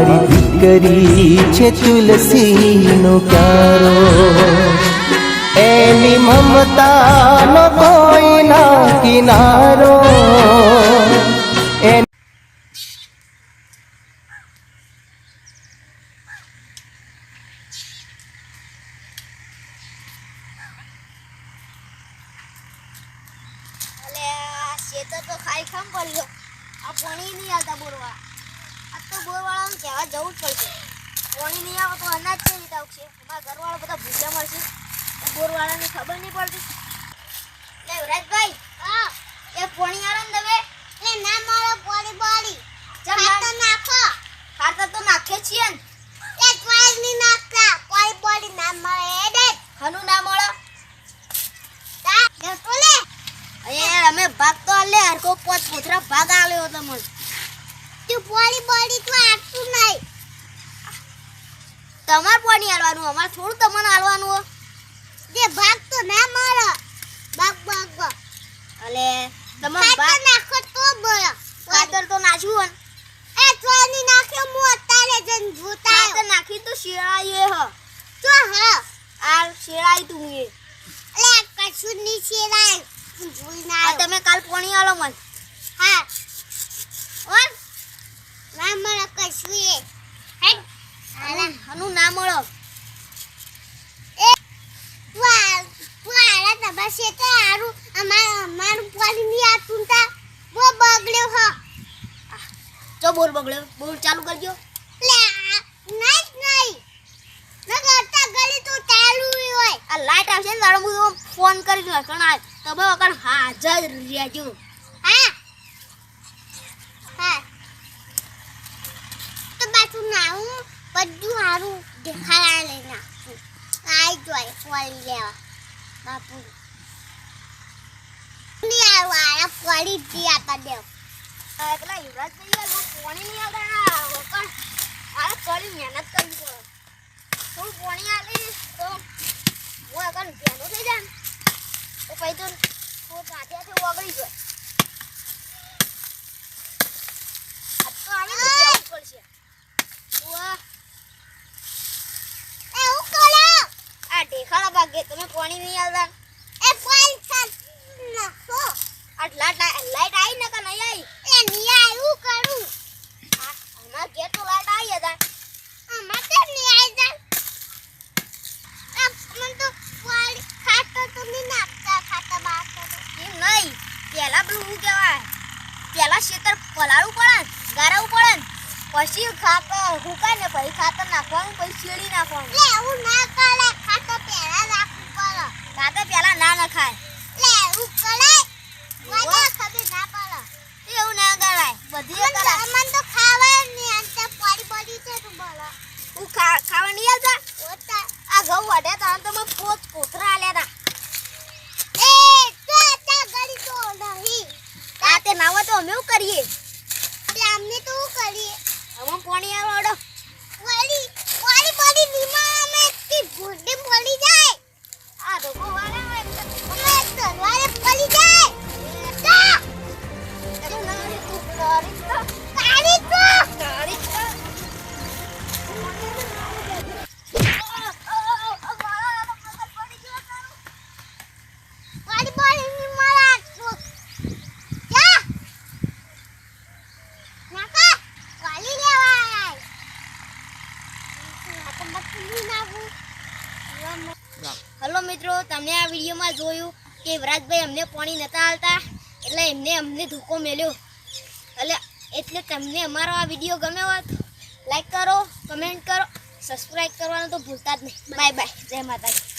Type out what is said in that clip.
મારી દીકરી છે તુલસીનો ક્યારો એની મમતાનો કોઈ ના કિનારો. તો ખાઈ ખામ પડ્યો. આ પાણી નહીં આવતા બોરવા. આ તો બોરવાળાને કહેવા જવું જ પડશે. પાણી નહીં આવે તો અનાજ કેવી રીતે આવશે? અમારા ઘરવાળા બધા ભૂખ્યા મળશે બોરવાળાને ખબર નહીં પડતી. લે વિરાજભાઈ હા. એ પાણી આવે ને તમે લે ના મારો પાણી પાણી ખાતર નાખો. ખાતર તો નાખીએ છીએ ને. એક વાર નહીં નાખતા. પાણી પાણી ના મળે એ દે. હનું ના મળે. તા જતો લે. અરે અમે ભાગ તો આલે. હરકો પોત પોથરા ભાગ આલ્યો તમને તું પોળી બોડી તો આટલું નહીં. તમાર પોણી આલવાનું અમાર થોડું તમને આલવાનું હો. જે ભાગ તો ના મળે. ભાગ ભાગ ભાગ. અલે તમે ભાગ નાખો તો બોલો ખાતર તો નાખ્યું એ થોડી નાખ્યો મુ અત્યારે જન જોતા ખાતર નાખી તો શેળાઈએ હ. તો હ. આ શેળાઈ તું એ. અલે કશું ની શેળાઈ જોઈ ના તમે કાલ પોણી આલો મન. હા. ના મળે કશું એ. હેડ આલા હનું ના મળો. એ વાલ આ તું આલા તમાર શેતે આરું અમાર અમારું પોણી ની આતું તા. બો બગડ્યો હો. જો બોલ બગડ્યો બોલ ચાલુ કરજો. લે નહીં નહીં. ના ગલી તો ચાલુ હોય. આ લાઈટ આવશે ને તારો હું ફોન કરી દઉં કણ તમે વગર હાજર રહેજો હા હા તો બાજુ નાવું બધું સારું દેખાડા લઈ નાખશું આઈ જોઈ ફોલી લેવા. બાપુ. નહીં આવું આરા ફોલી દી આપા દેવ પેલા યુવરાજ પાણી નહીં આવતા આ કડી મહેનત કરવી પડે. થોડું પાણી આલી તો હું આગળ ભેનું થઈ જાય તો પછી તો થોડું કાંઠિયાથી ઓગળી જાય આ તો આને તો કહેવું પડશે ઉવા. આ ભાગે તમે પાણી નહીં આવતા એ પાણી નાખો. આટલા લાઈટ આવી ને કે નહીં આવી એ નહીં આવ્યું કરું? અમાર ઘેર તો લાઈટ આવી હતા. અમાર તો નહીં આવી જા. મને તો પાણી ખાતર તો નહીં નાખતા ખાતા બાખતા એમ નહીં. પહેલાં પેલું શું કહેવાય? પહેલા ખેતર પલાળવું પડે ગારાવું પડે પછી ખાતર હુકાય ને પછી ખાતર નાખવાનું પછી શેડી નાખવાનું. એવું ના કરે પડે પેલા ના નખાય. લે કરે મને ખબર ના પડે. એવું ના કરાય. બધી કરાય મન તો ખાવા ની અંતે પડી પડી છે તું બોલો. હું ખાવા નહીં આવતા? ઓતા આ ઘઉં વડે તો આમ તો મેં પોત કોથરા આલ્યા એ તો આતા ગળી તો નહીં. કાતે નાવા તો અમે શું કરીએ. એટલે અમને તો શું કરીએ? હવે પાણી આવડો. હલો મિત્રો, તમે આ વિડીયોમાં જોયું કે વરાજભાઈ અમને પાણી નતા હાલતા એટલે એમને અમને ધોકો મેલ્યો. એટલે એટલે તમને અમારો આ વીડિયો ગમ્યો હોત લાઈક કરો કમેન્ટ કરો સબસ્ક્રાઈબ કરવાનું તો ભૂલતા જ નહીં. બાય બાય જય માતાજી.